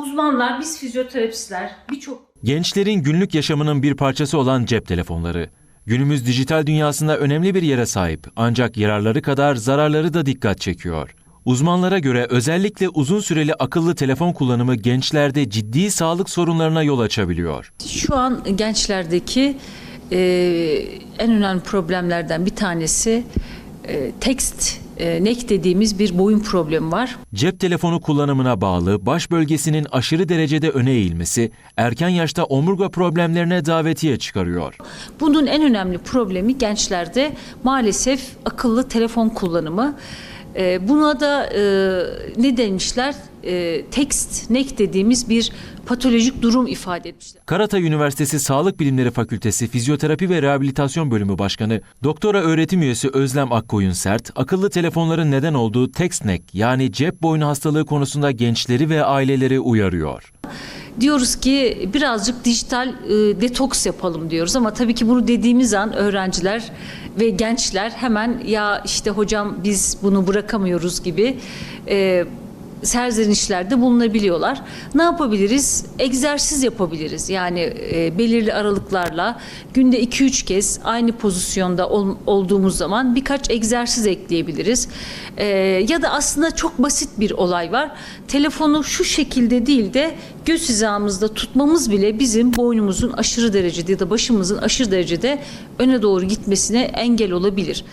Uzmanlar, biz fizyoterapistler birçok Gençlerin günlük yaşamının bir parçası olan cep telefonları. Günümüz dijital dünyasında önemli bir yere sahip ancak yararları kadar zararları da dikkat çekiyor. Uzmanlara göre özellikle uzun süreli akıllı telefon kullanımı gençlerde ciddi sağlık sorunlarına yol açabiliyor. Şu an gençlerdeki e, en önemli problemlerden bir tanesi e, tekst e, nek dediğimiz bir boyun problemi var. Cep telefonu kullanımına bağlı baş bölgesinin aşırı derecede öne eğilmesi erken yaşta omurga problemlerine davetiye çıkarıyor. Bunun en önemli problemi gençlerde maalesef akıllı telefon kullanımı. E, buna da e, ne demişler? E, tekst nek dediğimiz bir patolojik durum ifade etmişler. Karatay Üniversitesi Sağlık Bilimleri Fakültesi Fizyoterapi ve Rehabilitasyon Bölümü Başkanı Doktora öğretim üyesi Özlem Akkoyun Sert, akıllı telefonların neden olduğu TextNEC yani cep boynu hastalığı konusunda gençleri ve aileleri uyarıyor. Diyoruz ki birazcık dijital e, detoks yapalım diyoruz ama tabii ki bunu dediğimiz an öğrenciler ve gençler hemen ya işte hocam biz bunu bırakamıyoruz gibi e, serzenişlerde bulunabiliyorlar. Ne yapabiliriz? Egzersiz yapabiliriz. Yani e, belirli aralıklarla günde 2-3 kez aynı pozisyonda ol- olduğumuz zaman birkaç egzersiz ekleyebiliriz. E, ya da aslında çok basit bir olay var. Telefonu şu şekilde değil de göz hizamızda tutmamız bile bizim boynumuzun aşırı derecede ya da başımızın aşırı derecede öne doğru gitmesine engel olabilir.